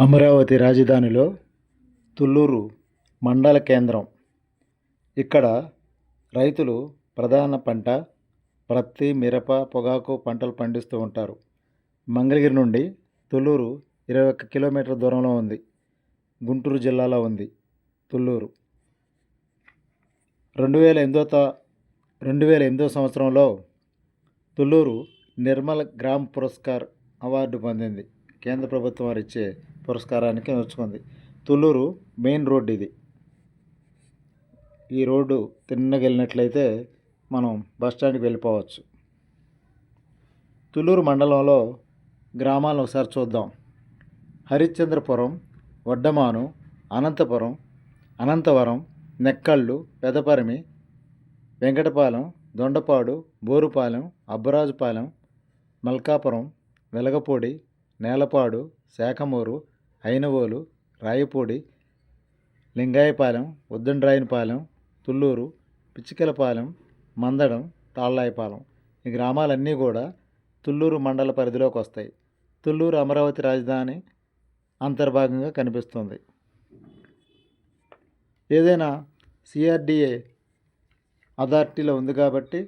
అమరావతి రాజధానిలో తుళ్ళూరు మండల కేంద్రం. ఇక్కడ రైతులు ప్రధాన పంట ప్రత్తి మిరప పొగాకు పంటలు పండిస్తూ ఉంటారు. మంగళగిరి నుండి తుళ్ళూరు ఇరవై ఒక్క కిలోమీటర్ దూరంలో ఉంది. గుంటూరు జిల్లాలో ఉంది తుళ్ళూరు. రెండు వేల ఎనిమిదో తా రెండు వేల ఎనిమిదో సంవత్సరంలో తుళ్ళూరు నిర్మల్ గ్రామ్ పురస్కార్ అవార్డు పొందింది. కేంద్ర ప్రభుత్వం వారిచ్చే పురస్కారానికి నోచుకుంది. తుళ్ళూరు మెయిన్ రోడ్ ఇది. ఈ రోడ్డు తిన్నగా వెళ్ళినట్లయితే మనం బస్ స్టాండ్కి వెళ్ళిపోవచ్చు. తుళ్ళూరు మండలంలో గ్రామాలను ఒకసారి చూద్దాం. హరిశ్చంద్రపురం వడ్డమాను అనంతపురం అనంతవరం నెక్కళ్ళు పెదపరిమి వెంకటపాలెం దొండపాడు బోరుపాలెం అబ్బరాజుపాలెం మల్కాపురం వెలగపూడి నేలపాడు శాఖమూరు ఐనవోలు రాయపూడి లింగాయపాలెం ఉద్దండ్రాయనపాలెం తుళ్ళూరు పిచ్చికలపాలెం మందడం తాళ్ళాయపాలెం ఈ గ్రామాలన్నీ కూడా తుళ్ళూరు మండల పరిధిలోకి వస్తాయి తుళ్ళూరు అమరావతి రాజధాని అంతర్భాగంగా కనిపిస్తుంది. ఏదైనా సిఆర్డిఏ అథారిటీలో ఉంది కాబట్టి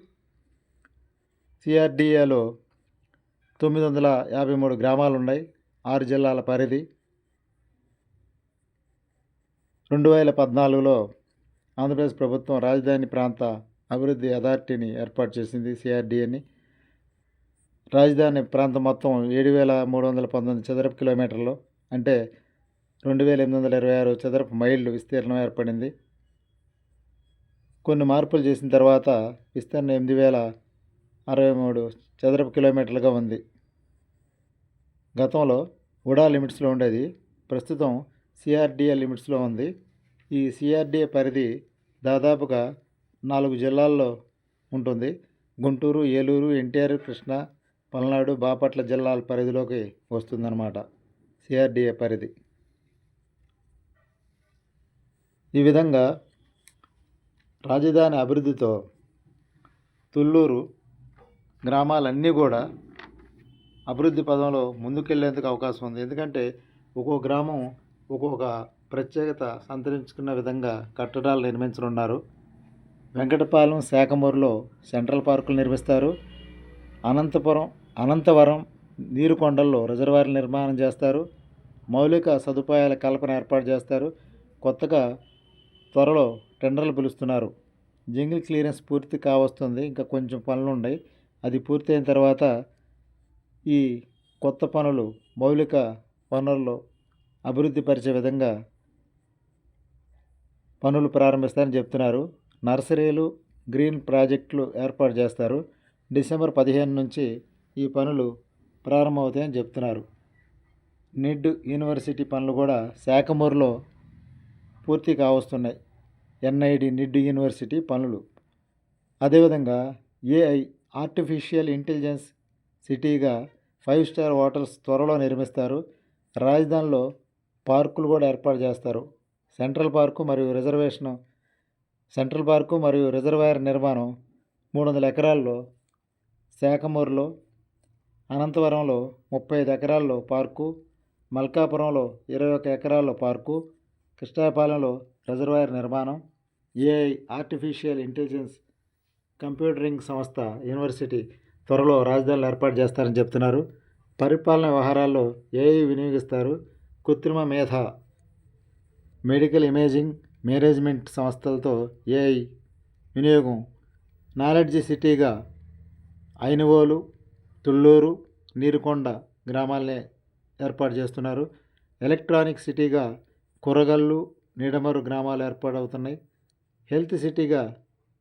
సిఆర్డిఏలో తొమ్మిది వందల యాభై మూడు గ్రామాలు ఉన్నాయి ఆరు జిల్లాల పరిధి రెండు వేల పద్నాలుగులో ఆంధ్రప్రదేశ్ ప్రభుత్వం రాజధాని ప్రాంత అభివృద్ధి అథారిటీని ఏర్పాటు చేసింది సిఆర్డిఎని రాజధాని ప్రాంతం మొత్తం ఏడు వేల మూడు వందల పంతొమ్మిది చదరపు కిలోమీటర్లు అంటే రెండు వేల ఎనిమిది వందల ఇరవై ఆరు చదరపు మైళ్ళు విస్తీర్ణం ఏర్పడింది. కొన్ని మార్పులు చేసిన తర్వాత విస్తీర్ణం ఎనిమిది వేల అరవై మూడు చదరపు కిలోమీటర్లుగా ఉంది. గతంలో ఉడా లిమిట్స్లో ఉండేది. ప్రస్తుతం సిఆర్డిఏ లిమిట్స్లో ఉంది. ఈ సిఆర్డిఏ పరిధి దాదాపుగా నాలుగు జిల్లాల్లో ఉంటుంది. గుంటూరు ఏలూరు ఎన్టీఆర్ కృష్ణా పల్నాడు బాపట్ల జిల్లాల పరిధిలోకి వస్తుందన్నమాట సిఆర్డిఏ పరిధి. ఈ విధంగా రాజధాని అభివృద్ధితో తుళ్ళూరు గ్రామాలన్నీ కూడా అభివృద్ధి పదంలో ముందుకెళ్ళేందుకు అవకాశం ఉంది. ఎందుకంటే ఒక్కో గ్రామం ఒక్కొక్క ప్రత్యేకత సంతరించుకున్న విధంగా కట్టడాలు నిర్మించనున్నారు. వెంకటపాలెం శాఖమూరులో సెంట్రల్ పార్కులు నిర్మిస్తారు. అనంతపురం అనంతవరం నీరుకొండల్లో రిజర్వాయర్ నిర్మాణం చేస్తారు. మౌలిక సదుపాయాల కల్పన ఏర్పాటు చేస్తారు. కొత్తగా త్వరలో టెండర్లు పిలుస్తున్నారు. జంగిల్ క్లియరెన్స్ పూర్తి కావస్తుంది. ఇంకా కొంచెం పనులు ఉన్నాయి. అది పూర్తయిన తర్వాత ఈ కొత్త పనులు మౌలిక వనరులు అభివృద్ధి పరిచే విధంగా పనులు ప్రారంభిస్తారని చెప్తున్నారు. నర్సరీలు గ్రీన్ ప్రాజెక్టులు ఏర్పాటు చేస్తారు. డిసెంబర్ పదిహేను నుంచి ఈ పనులు ప్రారంభమవుతాయని చెప్తున్నారు. నిడ్ యూనివర్సిటీ పనులు కూడా శాఖమూరులో పూర్తి కావస్తున్నాయి. ఎన్ఐడి నిడ్ యూనివర్సిటీ పనులు. అదేవిధంగా ఏఐ ఆర్టిఫిషియల్ ఇంటెలిజెన్స్ సిటీగా ఫైవ్ స్టార్ హోటల్స్ త్వరలో నిర్మిస్తారు. రాజధానిలో పార్కులు కూడా ఏర్పాటు చేస్తారు. సెంట్రల్ పార్కు మరియు రిజర్వేషన్ సెంట్రల్ పార్కు మరియు రిజర్వాయర్ నిర్మాణం మూడు వందల ఎకరాల్లో శాఖమూరులో అనంతవరంలో ముప్పై ఐదు ఎకరాల్లో పార్కు మల్కాపురంలో ఇరవై ఒక ఎకరాల్లో పార్కు కృష్ణాపాలెంలో రిజర్వాయర్ నిర్మాణం ఏఐ ఆర్టిఫిషియల్ ఇంటెలిజెన్స్ కంప్యూటరింగ్ సంస్థ యూనివర్సిటీ త్వరలో రాజధానిలో ఏర్పాటు చేస్తారని చెప్తున్నారు. పరిపాలన వ్యవహారాల్లో ఏఐ వినియోగిస్తారు. కృత్రిమ మేధ మెడికల్ ఇమేజింగ్ మేనేజ్మెంట్ సంస్థలతో ఏఐ వినియోగం నాలెడ్జ్ సిటీగా ఐనవోలు తుళ్ళూరు నీరుకొండ గ్రామాలనే ఏర్పాటు చేస్తున్నారు. ఎలక్ట్రానిక్ సిటీగా కూరగల్లు నీడమరు గ్రామాలు ఏర్పాటవుతున్నాయి. హెల్త్ సిటీగా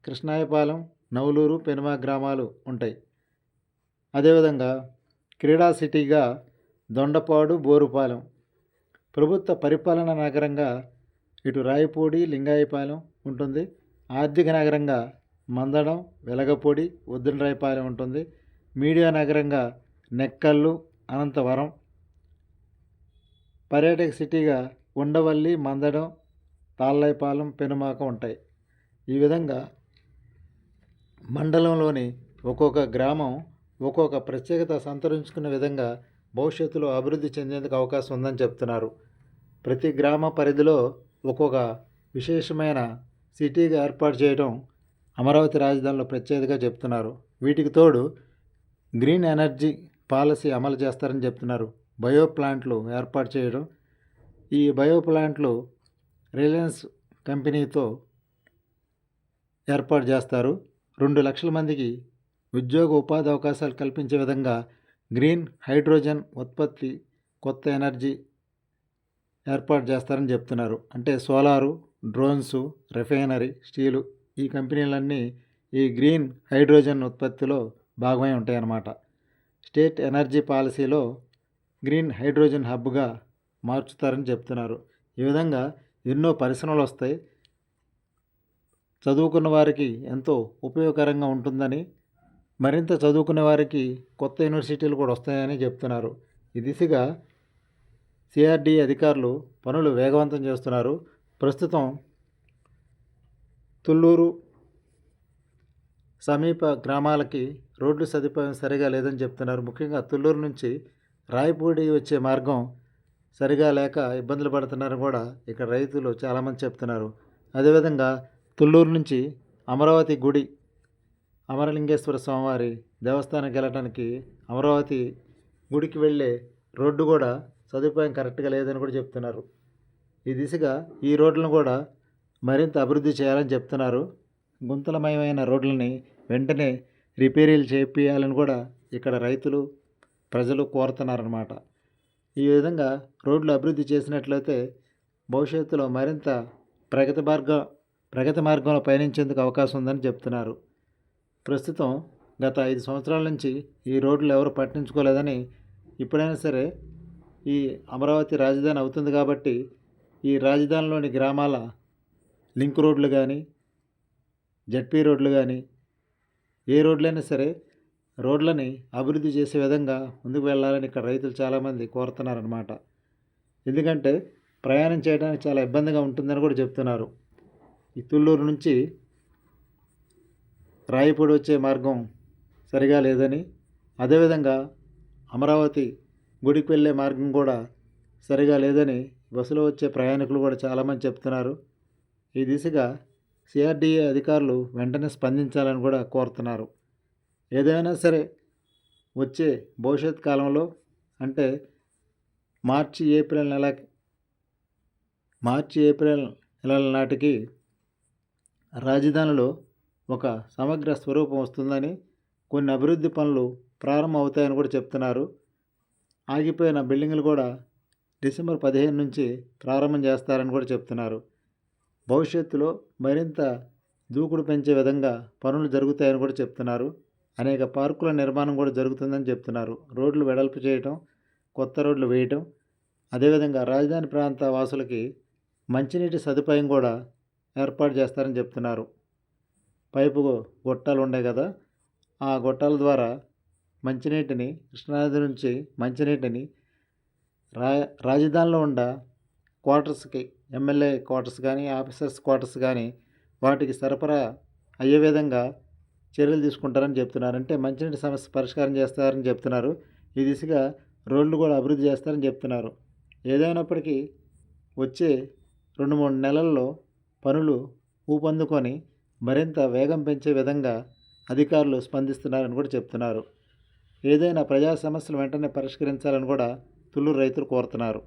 కృష్ణాయపాలెం నవలూరు పెనుమ గ్రామాలు ఉంటాయి. అదేవిధంగా క్రీడా సిటీగా దొండపాడు బోరుపాలెం ప్రభుత్వ పరిపాలన నగరంగా ఇటు రాయపూడి లింగాయపాలెం ఉంటుంది. ఆర్థిక నగరంగా మందడం వెలగపూడి ఉద్దండ్రాయపాలెం ఉంటుంది. మీడియా నగరంగా నెక్కల్లు అనంతవరం. పర్యాటక సిటీగా ఉండవల్లి మందడం తాళ్ళైపాలెం పెనుమాక ఉంటాయి. ఈ విధంగా మండలంలోని ఒక్కొక్క గ్రామం ఒక్కొక్క ప్రత్యేకత సంతరించుకునే విధంగా భవిష్యత్తులో అభివృద్ధి చెందేందుకు అవకాశం ఉందని చెప్తున్నారు. ప్రతి గ్రామ పరిధిలో ఒక్కొక్క విశేషమైన సిటీగా ఏర్పాటు చేయడం అమరావతి రాజధానిలో ప్రత్యేకతగా చెప్తున్నారు. వీటికి తోడు గ్రీన్ ఎనర్జీ పాలసీ అమలు చేస్తారని చెప్తున్నారు. బయో ప్లాంట్లు ఏర్పాటు చేయడం ఈ బయో ప్లాంట్లు రిలయన్స్ కంపెనీతో ఏర్పాటు చేస్తారు. రెండు లక్షల మందికి ఉద్యోగ ఉపాధి అవకాశాలు కల్పించే విధంగా గ్రీన్ హైడ్రోజన్ ఉత్పత్తి కొత్త ఎనర్జీ ఏర్పాటు చేస్తారని చెప్తున్నారు. అంటే సోలారు డ్రోన్స్ రిఫైనరీ స్టీలు ఈ కంపెనీలన్నీ ఈ గ్రీన్ హైడ్రోజన్ ఉత్పత్తిలో భాగమై ఉంటాయన్నమాట. స్టేట్ ఎనర్జీ పాలసీలో గ్రీన్ హైడ్రోజన్ హబ్గా మార్చుతారని చెప్తున్నారు. ఈ విధంగా ఎన్నో పరిశ్రమలు వస్తాయి. చదువుకున్న వారికి ఎంతో ఉపయోగకరంగా ఉంటుందని మరింత చదువుకునే వారికి కొత్త యూనివర్సిటీలు కూడా వస్తాయని చెప్తున్నారు. ఈ దిశగా సిఆర్డీఏ అధికారులు పనులు వేగవంతం చేస్తున్నారు. ప్రస్తుతం తుళ్ళూరు సమీప గ్రామాలకి రోడ్లు సదుపాయం సరిగా లేదని చెప్తున్నారు. ముఖ్యంగా తుళ్ళూరు నుంచి రాయపూడి వచ్చే మార్గం సరిగా లేక ఇబ్బందులు పడుతున్నారని కూడా ఇక్కడ రైతులు చాలామంది చెప్తున్నారు. అదేవిధంగా తుళ్ళూరు నుంచి అమరావతి గుడి అమరలింగేశ్వర స్వామివారి దేవస్థానానికి వెళ్ళడానికి అమరావతి గుడికి వెళ్ళే రోడ్డు కూడా సదుపాయం కరెక్ట్గా లేదని కూడా చెప్తున్నారు. ఈ దిశగా ఈ రోడ్లను కూడా మరింత అభివృద్ధి చేయాలని చెప్తున్నారు. గుంతలమయమైన రోడ్లని వెంటనే రిపేరీలు చేపియాలని కూడా ఇక్కడ రైతులు ప్రజలు కోరుతున్నారన్నమాట. ఈ విధంగా రోడ్లు అభివృద్ధి చేసినట్లయితే భవిష్యత్తులో మరింత ప్రగతి మార్గం ప్రగతి మార్గంలో పయనించేందుకు అవకాశం ఉందని చెప్తున్నారు. ప్రస్తుతం గత ఐదు సంవత్సరాల నుంచి ఈ రోడ్లు ఎవరు పట్టించుకోలేదని ఇప్పుడైనా సరే ఈ అమరావతి రాజధాని అవుతుంది కాబట్టి ఈ రాజధానిలోని గ్రామాల లింక్ రోడ్లు కానీ జడ్పీ రోడ్లు కానీ ఏ రోడ్లైనా సరే రోడ్లని అభివృద్ధి చేసే విధంగా ముందుకు వెళ్ళాలని ఇక్కడ రైతులు చాలామంది కోరుతున్నారనమాట ఎందుకంటే ప్రయాణం చేయడానికి చాలా ఇబ్బందిగా ఉంటుందని కూడా చెప్తున్నారు. ఈ తుళ్ళూరు నుంచి రాయపూడి వచ్చే మార్గం సరిగా లేదని అదేవిధంగా అమరావతి గుడికి వెళ్ళే మార్గం కూడా సరిగా లేదని బస్సులో వచ్చే ప్రయాణికులు కూడా చాలామంది చెప్తున్నారు. ఈ దిశగా సిఆర్డీఏ అధికారులు వెంటనే స్పందించాలని కూడా కోరుతున్నారు. ఏదైనా సరే వచ్చే భవిష్యత్ కాలంలో అంటే మార్చి ఏప్రిల్ నెల మార్చి ఏప్రిల్ నెలల నాటికి రాజధానిలో ఒక సమగ్ర స్వరూపం వస్తుందని కొన్ని అభివృద్ధి పనులు ప్రారంభం అవుతాయని కూడా చెప్తున్నారు. ఆగిపోయిన బిల్డింగ్లు కూడా డిసెంబర్ పదిహేను నుంచి ప్రారంభం చేస్తారని కూడా చెప్తున్నారు. భవిష్యత్తులో మరింత దూకుడు పెంచే విధంగా పనులు జరుగుతాయని కూడా చెప్తున్నారు. అనేక పార్కుల నిర్మాణం కూడా జరుగుతుందని చెప్తున్నారు. రోడ్లు వెడల్పు చేయటం కొత్త రోడ్లు వేయటం అదేవిధంగా రాజధాని ప్రాంత వాసులకి మంచినీటి సదుపాయం కూడా ఏర్పాటు చేస్తారని చెప్తున్నారు. పైపు గొట్టాలు ఉన్నాయి కదా ఆ గొట్టాల ద్వారా మంచినీటిని కృష్ణానది నుంచి మంచినీటిని రా రాజధానిలో ఉన్న క్వార్టర్స్కి ఎమ్మెల్యే క్వార్టర్స్ కానీ ఆఫీసర్స్ క్వార్టర్స్ కానీ వాటికి సరఫరా అయ్యే విధంగా చర్యలు తీసుకుంటారని చెప్తున్నారు. అంటే మంచినీటి సమస్య పరిష్కారం చేస్తారని చెప్తున్నారు. ఈ దిశగా రోడ్లు కూడా అభివృద్ధి చేస్తారని చెప్తున్నారు. ఏదైనప్పటికీ వచ్చే రెండు మూడు నెలల్లో పనులు ఊపందుకొని మరింత వేగం పెంచే విధంగా అధికారులు స్పందిస్తున్నారని కూడా చెప్తున్నారు. ఏదైనా ప్రజా సమస్యలు వెంటనే పరిష్కరించాలని కూడా తుళ్ళూరు రైతులు కోరుతున్నారు.